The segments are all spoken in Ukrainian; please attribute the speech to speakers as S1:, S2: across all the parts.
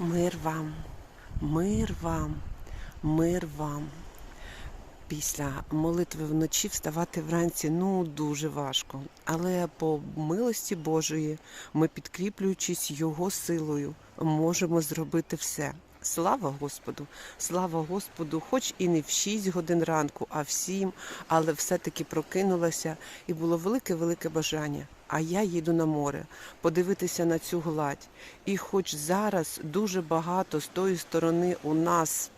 S1: Мир вам, мир вам, мир вам. Після молитви вночі вставати вранці ну дуже важко. Але по милості Божої ми, підкріплюючись Його силою, можемо зробити все. Слава Господу! Слава Господу! Хоч і не в 6 годин ранку, а в 7, але все-таки прокинулася і було велике-велике бажання. А я їду на море подивитися на цю гладь. І хоч зараз дуже багато з тої сторони у нас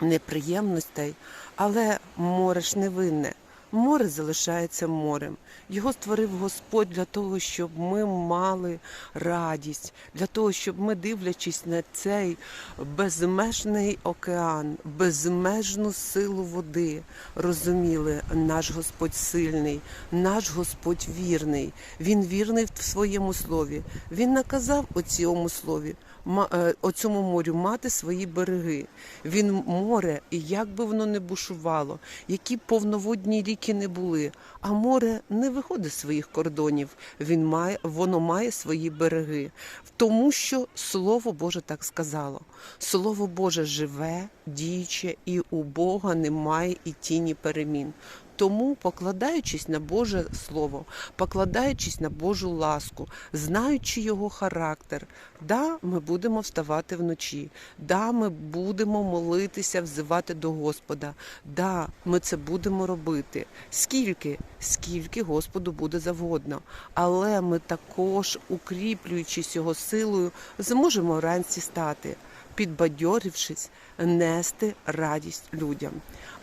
S1: неприємностей, але море ж не винне. Море залишається морем. Його створив Господь для того, щоб ми мали радість, для того, щоб ми, дивлячись на цей безмежний океан, безмежну силу води, розуміли, наш Господь сильний, наш Господь вірний. Він вірний в своєму слові. Він наказав у цьому слові оцьому морю мати свої береги. Він море, і як би воно не бушувало, які б повноводні ріки не були, а море не виходить з своїх кордонів. Він має, воно має свої береги, тому що Слово Боже так сказало. Слово Боже живе, діюче, і у Бога немає і тіні перемін. Тому, покладаючись на Боже Слово, покладаючись на Божу ласку, знаючи його характер, да, ми будемо вставати вночі, да, ми будемо молитися, взивати до Господа. Да, ми це будемо робити. Скільки? Скільки Господу буде завгодно. Але ми також, укріплюючись його силою, зможемо вранці стати, підбадьорившись, нести радість людям.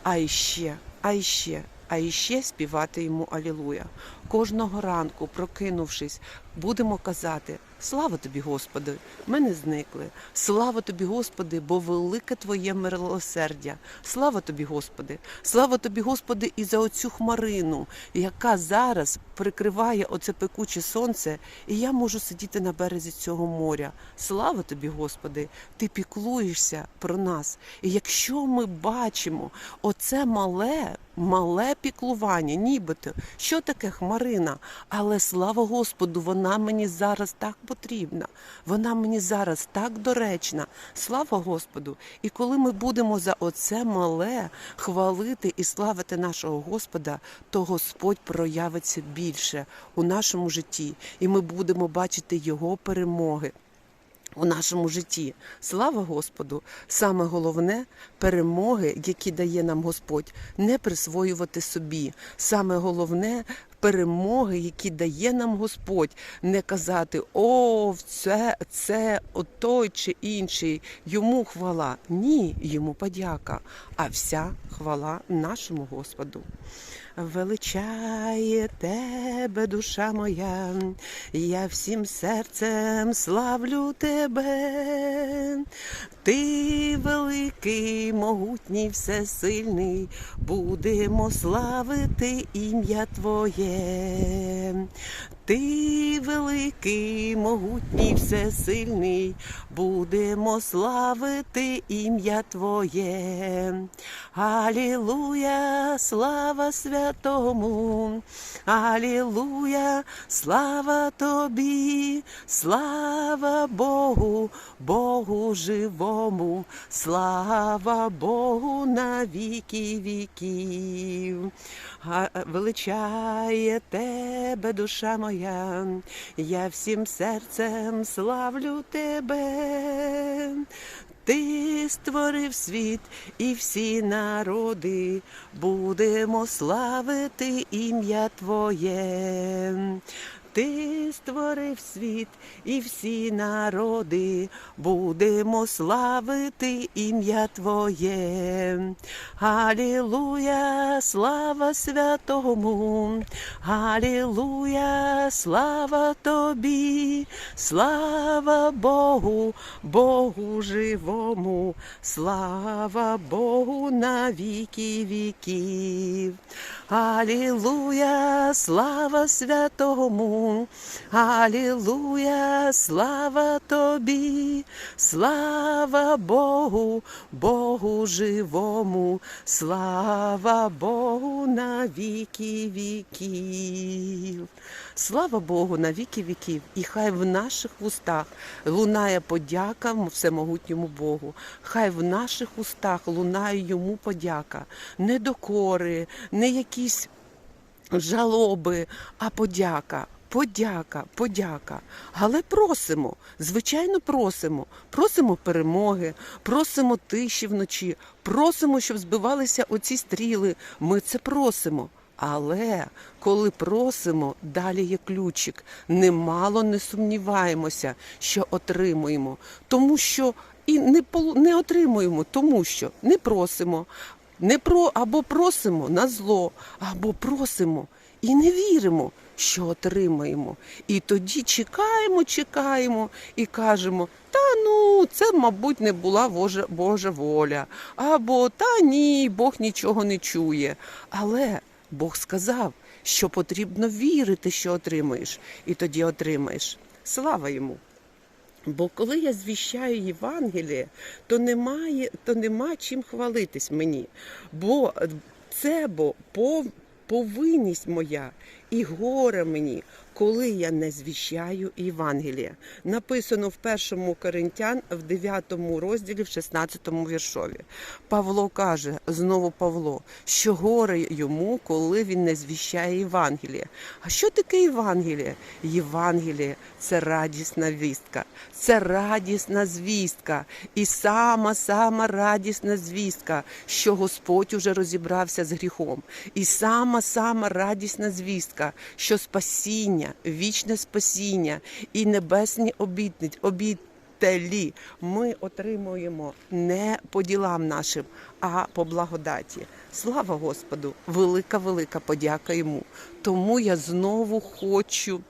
S1: А іще, а іще, а іще співати йому Алілуя. Кожного ранку, прокинувшись, будемо казати: Слава тобі, Господи! Ми не зникли. Слава тобі, Господи, бо велике Твоє милосердя. Слава тобі, Господи! Слава тобі, Господи, і за оцю хмарину, яка зараз прикриває оце пекуче сонце, і я можу сидіти на березі цього моря. Слава тобі, Господи! Ти піклуєшся про нас. І якщо ми бачимо оце мале, мале піклування, нібито, що таке хмарина, але слава Господу, вона мені зараз так потрібна, вона мені зараз так доречна. Слава Господу! І коли ми будемо за оце мале хвалити і славити нашого Господа, то Господь проявиться більше у нашому житті, і ми будемо бачити Його перемоги. У нашому житті слава Господу! Саме головне перемоги, які дає нам Господь, не присвоювати собі. Саме головне перемоги, які дає нам Господь, не казати О, це, це той чи інший. Йому хвала. Ні, йому подяка, а вся хвала нашому Господу. Величає тебе, душа моя, я всім серцем славлю тебе. Ти великий, могутній, всесильний, будемо славити ім'я Твоє. Ти великий, могутній, всесильний, будемо славити ім'я Твоє. Алілуя, слава святому, Алілуя, слава тобі, слава Богу, Богу живому, слава Богу на віки віків. Га- Величає тебе, душа моя, я всім серцем славлю тебе. Ти створив світ і всі народи, будемо славити ім'я Твоє. Ти створив світ і всі народи, будемо славити ім'я Твоє. Алілуя, слава святому, Алілуя, слава тобі, слава Богу, Богу живому, слава Богу на віки віків. Алілуя, слава святому, Алілуя, слава тобі, слава Богу, Богу живому, слава Богу на віки віків. Слава Богу на віки віків, і хай в наших вустах лунає подяка всемогутньому Богу. Хай в наших устах лунає йому подяка, не докори, не якісь жалоби, а подяка. Подяка, подяка. Але просимо, звичайно, просимо. Просимо перемоги, просимо тиші вночі, просимо, щоб збивалися оці стріли. Ми це просимо. Але коли просимо, далі є ключик. Немало не сумніваємося, що отримуємо, тому що і не не отримуємо, тому що не просимо. Не про або просимо на зло, або просимо і не віримо, що отримаємо. І тоді чекаємо, чекаємо і кажемо: та ну, це, мабуть, не була Божа, Божа воля, або та ні, Бог нічого не чує. Але Бог сказав, що потрібно вірити, що отримаєш, і тоді отримаєш. Слава йому! Бо коли я звіщаю Євангеліє, то немає, то нема чим хвалитись мені. Бо це бо пов, повинність моя і горе мені, коли я не звіщаю Євангелія. Написано в першому Коринтян в 9 розділі, в 16 віршові. Павло каже, знову Павло, що горе йому, коли він не звіщає Євангелія. А що таке Євангеліє? Євангеліє це радісна вістка, це радісна звістка. І сама, сама радісна звістка, що Господь уже розібрався з гріхом. І сама, сама радісна звістка, що спасіння, вічне спасіння і небесні обітниць, обітелі ми отримуємо не по ділам нашим, а по благодаті. Слава Господу! Велика, велика подяка йому. Тому я знову хочу.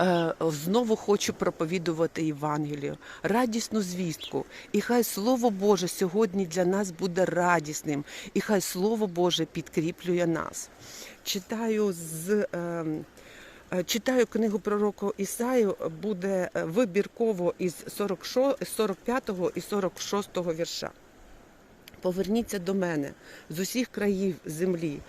S1: Е, Знову хочу проповідувати Євангелію, радісну звістку. І хай Слово Боже сьогодні для нас буде радісним, і хай Слово Боже підкріплює нас. Читаю з. Е, Читаю книгу пророку Ісаю, буде е, вибірково із 46, 45 і 46 вірша. Поверніться до мене з усіх країв землі,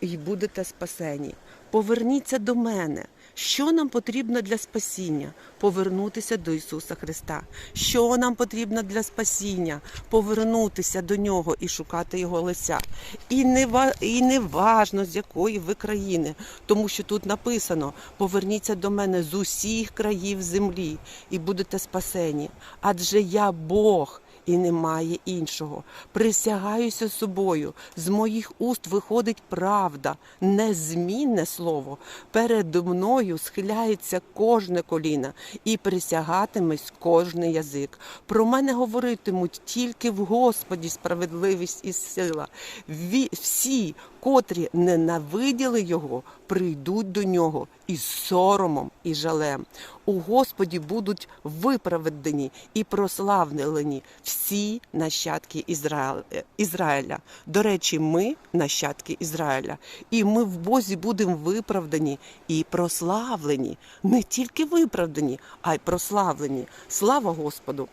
S1: і будете спасені. Поверніться до мене. Що нам потрібно для спасіння? Повернутися до Ісуса Христа. Що нам потрібно для спасіння? Повернутися до Нього і шукати Його лиця. І не, і не важно, з якої ви країни, тому що тут написано: поверніться до мене з усіх країв землі і будете спасені. Адже я Бог і немає іншого. Присягаюся собою, з моїх уст виходить правда, незмінне слово. Перед мною схиляється кожне коліна і присягатимесь кожний язик. Про мене говоритимуть тільки в Господі справедливість і сила. Всі, котрі ненавиділи його, прийдуть до нього із соромом і жалем. У Господі будуть виправдані і прославлені всі нащадки Ізраїля. До речі, ми нащадки Ізраїля, і ми в Бозі будемо виправдані і прославлені. Не тільки виправдані, а й прославлені. Слава Господу!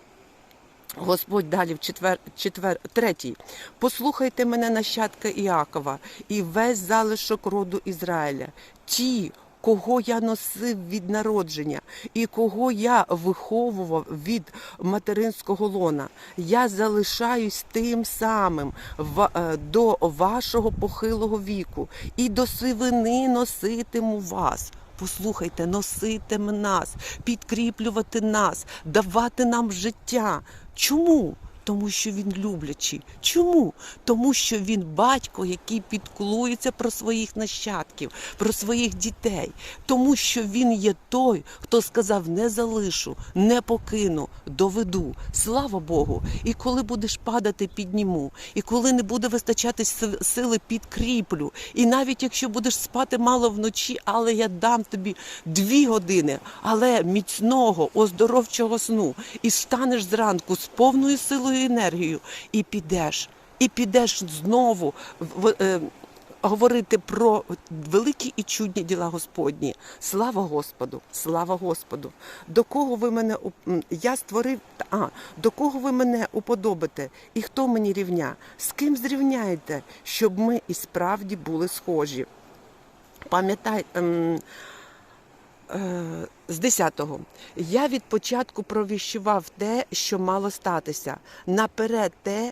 S1: Господь далі в четвер, четвер, третій. Послухайте мене, нащадка Іакова, і весь залишок роду Ізраїля. Ті, кого я носив від народження, і кого я виховував від материнського лона. Я залишаюсь тим самим е, до вашого похилого віку, і до сивини носитиму вас. Послухайте, носитиме нас, підкріплювати нас, давати нам життя. Чому? Тому що він люблячий. Чому? Тому що він батько, який підклується про своїх нащадків, про своїх дітей. Тому що він є той, хто сказав: не залишу, не покину, доведу. Слава Богу! І коли будеш падати, підніму. І коли не буде вистачати сили, підкріплю. І навіть якщо будеш спати мало вночі, але я дам тобі дві години, але міцного, оздоровчого сну. І встанеш зранку з повною силою і енергією, і підеш. І підеш знову в- е, говорити про великі і чудні діла Господні. Слава Господу! Слава Господу! До кого ви мене я створив? А до кого ви мене уподобите? І хто мені рівня? З ким зрівняєте, щоб ми і справді були схожі? Пам'ятайте. ем, Е, з 10-го. Я від початку провіщував те, що мало статися, наперед те,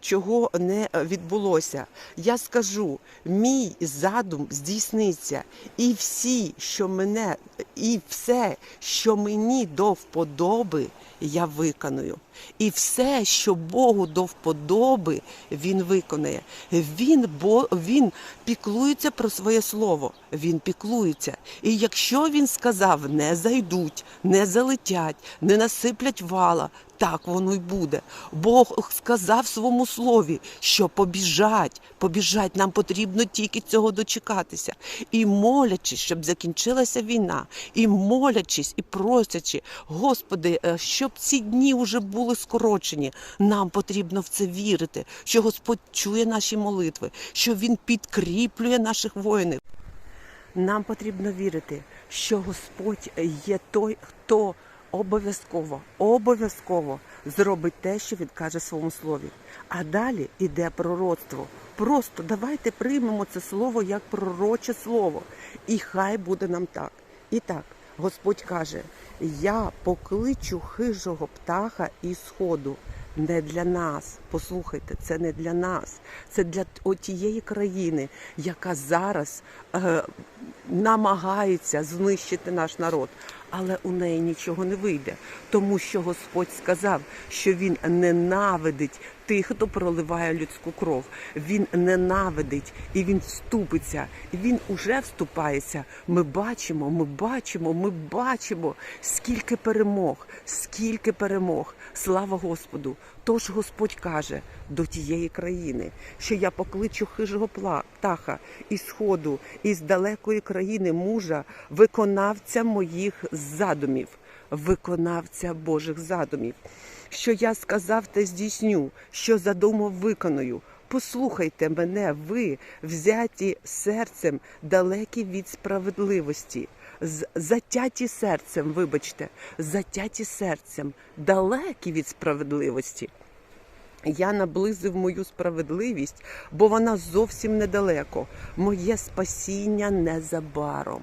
S1: чого не відбулося. Я скажу, мій задум здійсниться, і всі, що мене, і все, що мені до вподоби, я виконую. І все, що Богу до вподоби, він виконає. Він, бо, він піклується про своє слово. Він піклується. І якщо він сказав, не зайдуть, не залетять, не насиплять вала, так воно й буде. Бог сказав своєму слові, що побіжать, побіжать. Нам потрібно тільки цього дочекатися. І молячись, щоб закінчилася війна, і молячись, і просячи, Господи, е, щоб ці дні вже були скорочені. Нам потрібно в це вірити, що Господь чує наші молитви, що Він підкріплює наших воїнів. Нам потрібно вірити, що Господь є той, хто обов'язково, обов'язково зробить те, що він каже в своєму слові. А далі йде пророцтво. Просто давайте приймемо це слово як пророче слово. І хай буде нам так. І так, Господь каже: Я покличу хижого птаха із сходу. Не для нас, послухайте, це не для нас, це для тієї країни, яка зараз е, намагається знищити наш народ, але у неї нічого не вийде, тому що Господь сказав, що він ненавидить тих, хто проливає людську кров. Він ненавидить і він вступиться, і він уже вступається. Ми бачимо, ми бачимо, ми бачимо, скільки перемог, скільки перемог. Слава Господу! Тож Господь каже до тієї країни, що я покличу хижого птаха із сходу, із далекої країни мужа, виконавця моїх задумів, виконавця Божих задумів. Що я сказав, те здійсню, що задумав, виконую. Послухайте мене, ви, взяті серцем, далекі від справедливості, з- затяті серцем, вибачте, затяті серцем, далекі від справедливості. Я наблизив мою справедливість, бо вона зовсім недалеко. Моє спасіння незабаром.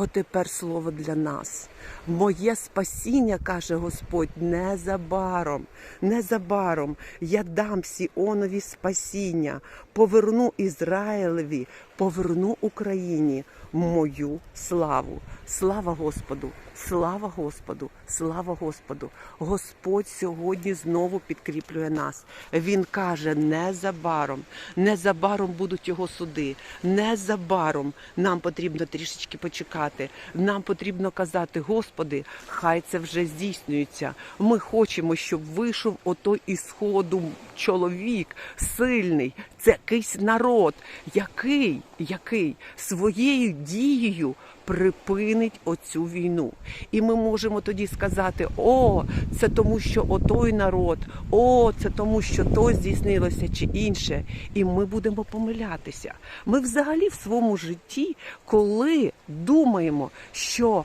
S1: Отепер слово для нас. Моє спасіння, каже Господь, незабаром. Незабаром я дам Сіонові спасіння, поверну Ізраїлеві, поверну Україні мою славу. Слава Господу! Слава Господу! Слава Господу! Господь сьогодні знову підкріплює нас. Він каже: незабаром, незабаром будуть його суди. Незабаром нам потрібно трішечки почекати. Нам потрібно казати, Господи, хай це вже здійснюється. Ми хочемо, щоб вийшов отой із сходу чоловік сильний. Це якийсь народ, який, який своєю дією припинить оцю війну. І ми можемо тоді сказати: о, це тому, що отой народ, о, це тому, що то здійснилося чи інше. І ми будемо помилятися. Ми взагалі в своєму житті, коли думаємо, що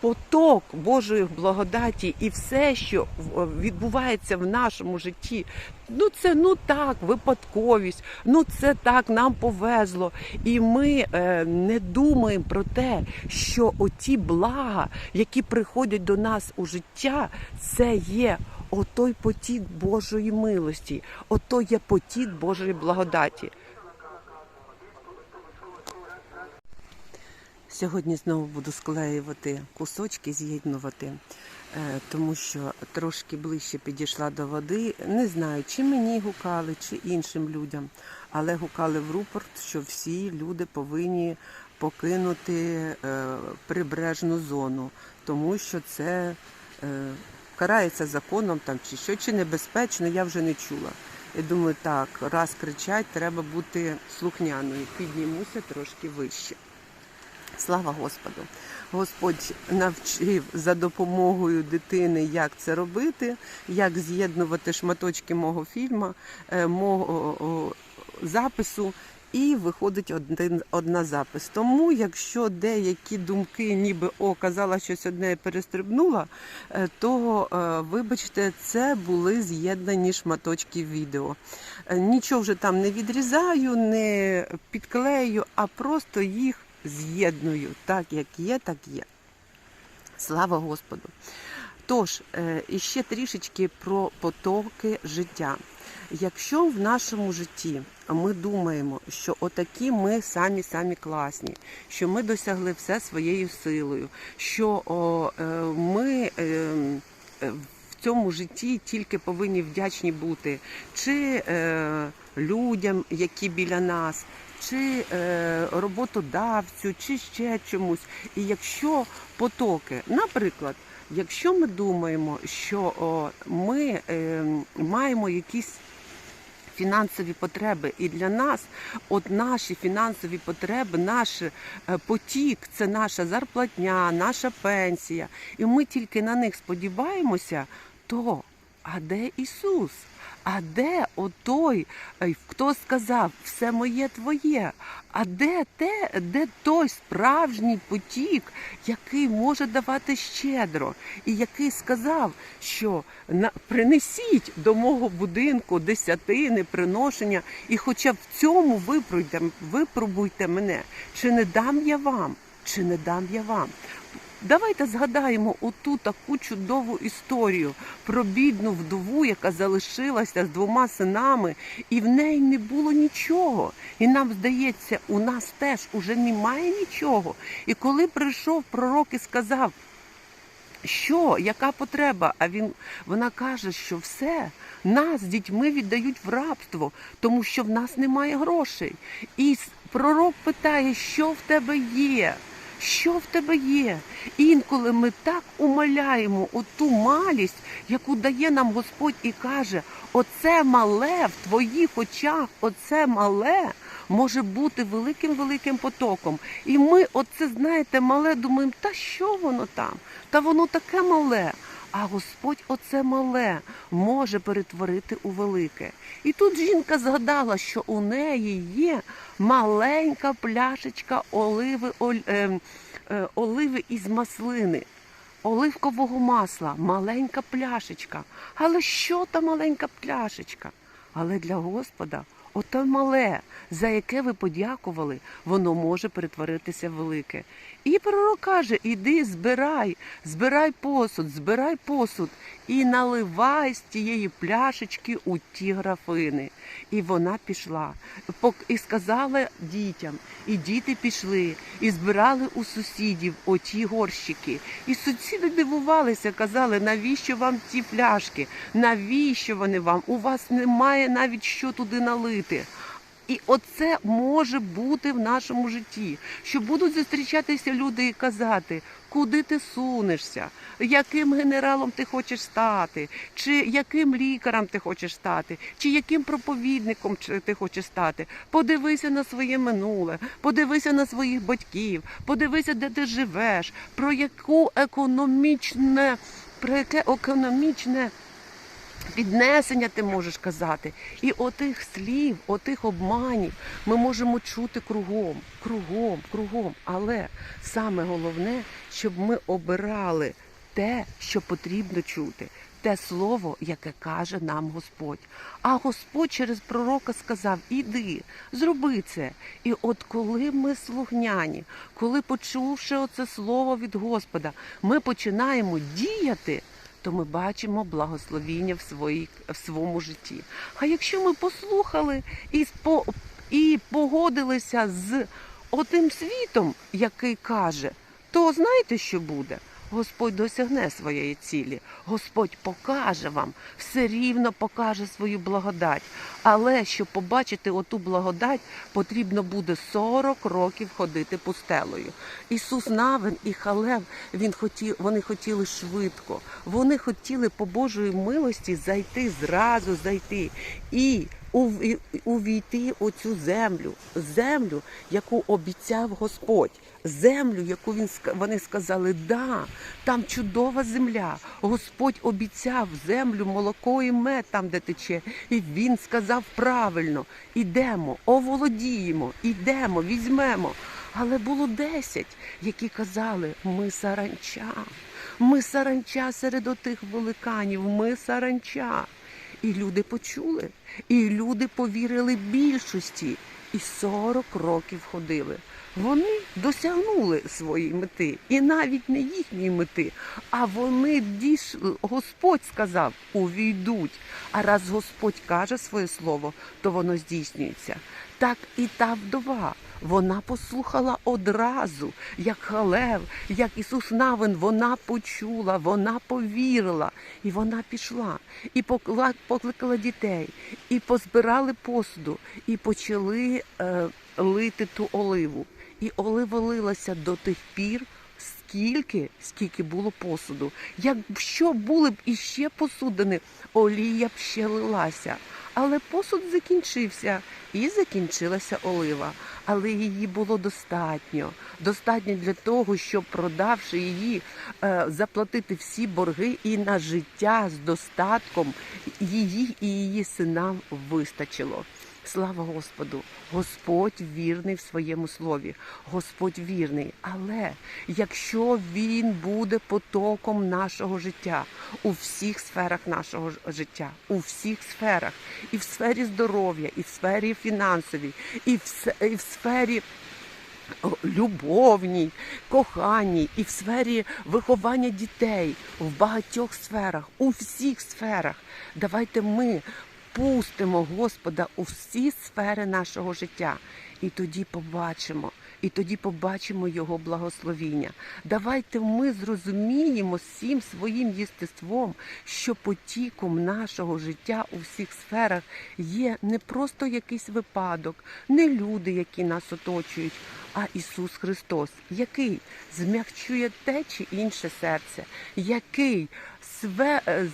S1: поток Божої благодаті і все, що відбувається в нашому житті, ну це ну так, випадковість, ну це так, нам повезло. І ми е, не думаємо про те, що оті блага, які приходять до нас у життя, це є отой потік Божої милості, ото є потік Божої благодаті. Сьогодні знову буду склеювати кусочки, з'єднувати, е, тому що трошки ближче підійшла до води. Не знаю, чи мені гукали, чи іншим людям, але гукали в рупорт, що всі люди повинні покинути е, прибережну зону, тому що це е, карається законом там чи що, чи небезпечно, я вже не чула. Я думаю, так, раз кричать, треба бути слухняною. Піднімуся трошки вище. Слава Господу! Господь навчив за допомогою дитини, як це робити, як з'єднувати шматочки мого фільму, е, мого запису і виходить один, одна запис. Тому, якщо деякі думки, ніби о, казала щось одне перестрибнула, е, то е, вибачте, це були з'єднані шматочки відео. Нічого вже там не відрізаю, не підклею, а просто їх з'єдную. Так як є, так є. Слава Господу! Тож, е, іще трішечки про потоки життя. Якщо в нашому житті ми думаємо, що отакі ми самі самі класні, що ми досягли все своєю силою, що о, е, ми е, е, в цьому житті тільки повинні вдячні бути чи е, людям, які біля нас, чи е, роботодавцю, чи ще чомусь. І якщо потоки, наприклад, якщо ми думаємо, що о, ми е, маємо якісь фінансові потреби, і для нас, от наші фінансові потреби, наш е, потік це наша зарплатня, наша пенсія, і ми тільки на них сподіваємося, то а де Ісус? А де отой, хто сказав, все моє твоє? А де те, де той справжній потік, який може давати щедро, і який сказав, що принесіть до мого будинку десятини, приношення, і хоча в цьому випробуйте, випробуйте мене, чи не дам я вам, чи не дам я вам. Давайте згадаємо оту таку чудову історію про бідну вдову, яка залишилася з двома синами, і в неї не було нічого. І нам здається, у нас теж уже немає нічого. І коли прийшов пророк і сказав, що, яка потреба? А він вона каже, що все нас дітьми віддають в рабство, тому що в нас немає грошей. І пророк питає, що в тебе є? Що в тебе є? Інколи ми так умаляємо оту малість, яку дає нам Господь і каже: оце мале в твоїх очах, оце мале може бути великим великим потоком. І ми, оце знаєте, мале думаємо, та що воно там? Та воно таке мале. А Господь оце мале може перетворити у велике. І тут жінка згадала, що у неї є маленька пляшечка оливи, оль, е, е, оливи із маслини, оливкового масла, маленька пляшечка. Але що та маленька пляшечка? Але для Господа ото мале, за яке ви подякували, воно може перетворитися в велике. І пророк каже: іди, збирай, збирай посуд, збирай посуд і наливай з тієї пляшечки у ті графини. І вона пішла і сказала дітям, і діти пішли, і збирали у сусідів оті горщики. І сусіди дивувалися, казали, навіщо вам ці пляшки? Навіщо вони вам? У вас немає навіть що туди налити. І оце може бути в нашому житті, що будуть зустрічатися люди і казати, куди ти сунешся, яким генералом ти хочеш стати, чи яким лікарем ти хочеш стати, чи яким проповідником ти хочеш стати. Подивися на своє минуле, подивися на своїх батьків, подивися, де ти живеш, про яку економічне, про яке економічне піднесення ти можеш казати. І отих слів, отих обманів ми можемо чути кругом, кругом, кругом. Але саме головне, щоб ми обирали те, що потрібно чути. Те слово, яке каже нам Господь. А Господь через пророка сказав: Іди, зроби це. І от коли ми слухняні, коли почувши оце слово від Господа, ми починаємо діяти, то ми бачимо благословіння в, своїй, в своєму житті. А якщо ми послухали і, спо, і погодилися з отим світом, який каже, то знаєте, що буде? Господь досягне своєї цілі. Господь покаже вам, все рівно покаже свою благодать. Але щоб побачити оту благодать, потрібно буде 40 років ходити пустелею. Ісус Навин і Халев він хотів, вони хотіли швидко. Вони хотіли по Божої милості зайти зразу зайти. І увійти у цю землю, землю, яку обіцяв Господь, землю, яку він вони сказали, да, там чудова земля. Господь обіцяв землю, молоко і мед там, де тече. І він сказав правильно: ідемо, оволодіємо, ідемо, візьмемо. Але було десять, які казали: ми саранча, ми саранча серед отих великанів, ми саранча. І люди почули, і люди повірили більшості, і 40 років ходили. Вони досягнули своєї мети, і навіть не їхньої мети, а вони дійшли. Господь сказав, увійдуть. А раз Господь каже своє слово, то воно здійснюється. Так і та вдова. Вона послухала одразу, як Халев, як Ісус Навин, вона почула, вона повірила, і вона пішла, і покликала дітей, і позбирали посуду, і почали е, лити ту оливу. І оливалилася до тих пір, скільки, скільки було посуду. Якщо були б іще посудини, олія б ще лилася. Але посуд закінчився і закінчилася олива. Але її було достатньо. Достатньо для того, щоб продавши її, е, заплатити всі борги і на життя з достатком її і її синам вистачило. Слава Господу! Господь вірний в своєму слові. Господь вірний. Але якщо Він буде потоком нашого життя у всіх сферах нашого життя, у всіх сферах, і в сфері здоров'я, і в сфері фінансовій, і в, сфері любовній, коханій і в сфері виховання дітей в багатьох сферах, у всіх сферах. Давайте ми пустимо Господа у всі сфери нашого життя, і тоді побачимо. І тоді побачимо Його благословіння. Давайте ми зрозуміємо всім своїм єстеством, що потіком нашого життя у всіх сферах є не просто якийсь випадок, не люди, які нас оточують, а Ісус Христос, який змягчує те чи інше серце, який све, е,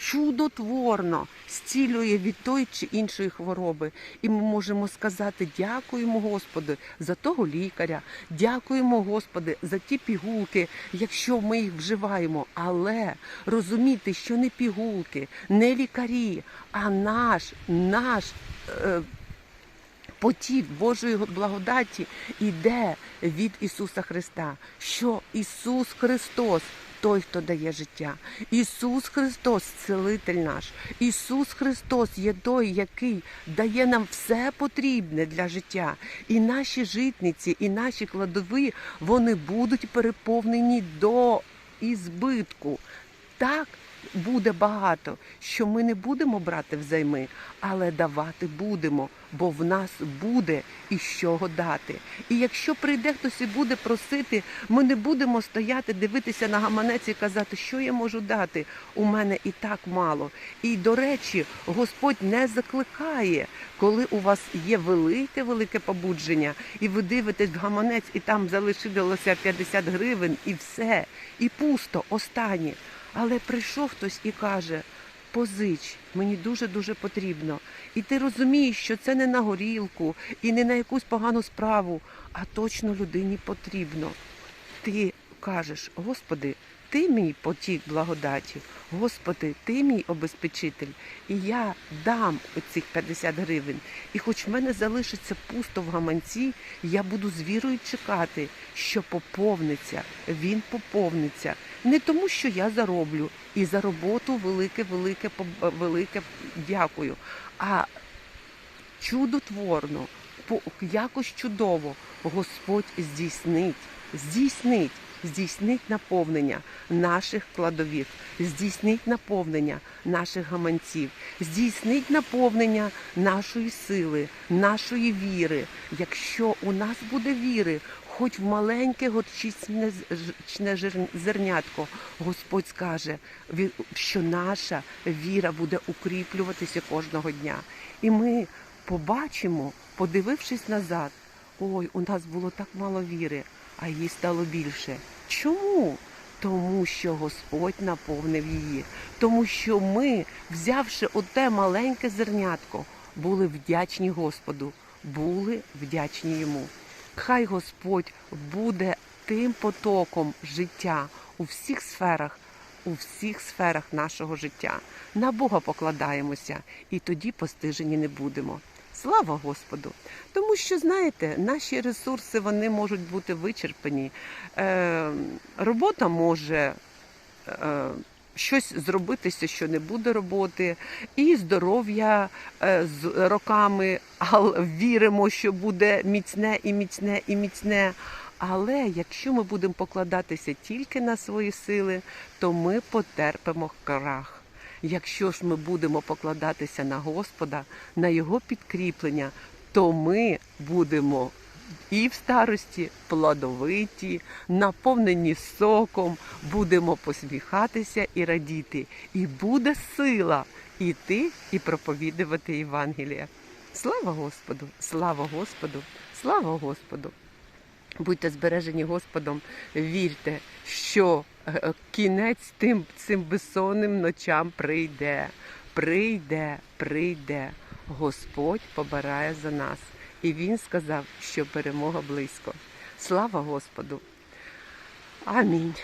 S1: чудотворно зцілює від тої чи іншої хвороби. І ми можемо сказати дякуємо Господи за того лікаря, дякуємо Господи за ті пігулки, якщо ми їх вживаємо. Але розуміти, що не пігулки, не лікарі, а наш, наш. Е, потік Божої благодаті іде від Ісуса Христа, що Ісус Христос. Той, хто дає життя. Ісус Христос, цілитель наш. Ісус Христос є той, який дає нам все потрібне для життя. І наші житниці, і наші кладови вони будуть переповнені до ізбитку. Так буде багато, що ми не будемо брати взайми, але давати будемо, бо в нас буде із чого дати. І якщо прийде хтось і буде просити, ми не будемо стояти, дивитися на гаманець і казати, що я можу дати. У мене і так мало. І до речі, Господь не закликає, коли у вас є велике, велике побудження, і ви дивитесь в гаманець, і там залишилося 50 гривень, і все, і пусто, останнє. Але прийшов хтось і каже: позич, мені дуже-дуже потрібно. І ти розумієш, що це не на горілку і не на якусь погану справу, а точно людині потрібно. Ти кажеш, Господи, ти мій потік благодаті, Господи, ти мій обезпечитель, і я дам оцих 50 гривень. І хоч в мене залишиться пусто в гаманці, я буду з вірою чекати, що поповниться, він поповниться. Не тому, що я зароблю, і за роботу велике, велике, велике дякую. А чудотворно, якось чудово Господь здійснить, здійснить, здійснить наповнення наших кладовів, здійснить наповнення наших гаманців, здійснить наповнення нашої сили, нашої віри. Якщо у нас буде віри, хоч в маленьке горчичне зернятко, Господь скаже, що наша віра буде укріплюватися кожного дня. І ми побачимо, подивившись назад, ой, у нас було так мало віри, а їй стало більше. Чому? Тому що Господь наповнив її, тому що ми, взявши оте маленьке зернятко, були вдячні Господу, були вдячні йому. Хай Господь буде тим потоком життя у всіх сферах, у всіх сферах нашого життя. На Бога покладаємося, і тоді постижені не будемо. Слава Господу! Тому що, знаєте, наші ресурси вони можуть бути вичерпані. Е, робота може е, щось зробитися, що не буде роботи, і здоров'я е, з роками але віримо, що буде міцне і міцне і міцне. Але якщо ми будемо покладатися тільки на свої сили, то ми потерпимо крах. Якщо ж ми будемо покладатися на Господа, на Його підкріплення, то ми будемо і в старості плодовиті, наповнені соком, будемо посміхатися і радіти. І буде сила іти і проповідувати Євангелія. Слава Господу! Слава Господу! Слава Господу! Будьте збережені Господом, вірте, що е, кінець тим цим безсонним ночам прийде, прийде, прийде. Господь побирає за нас. І Він сказав, що перемога близько. Слава Господу! Амінь.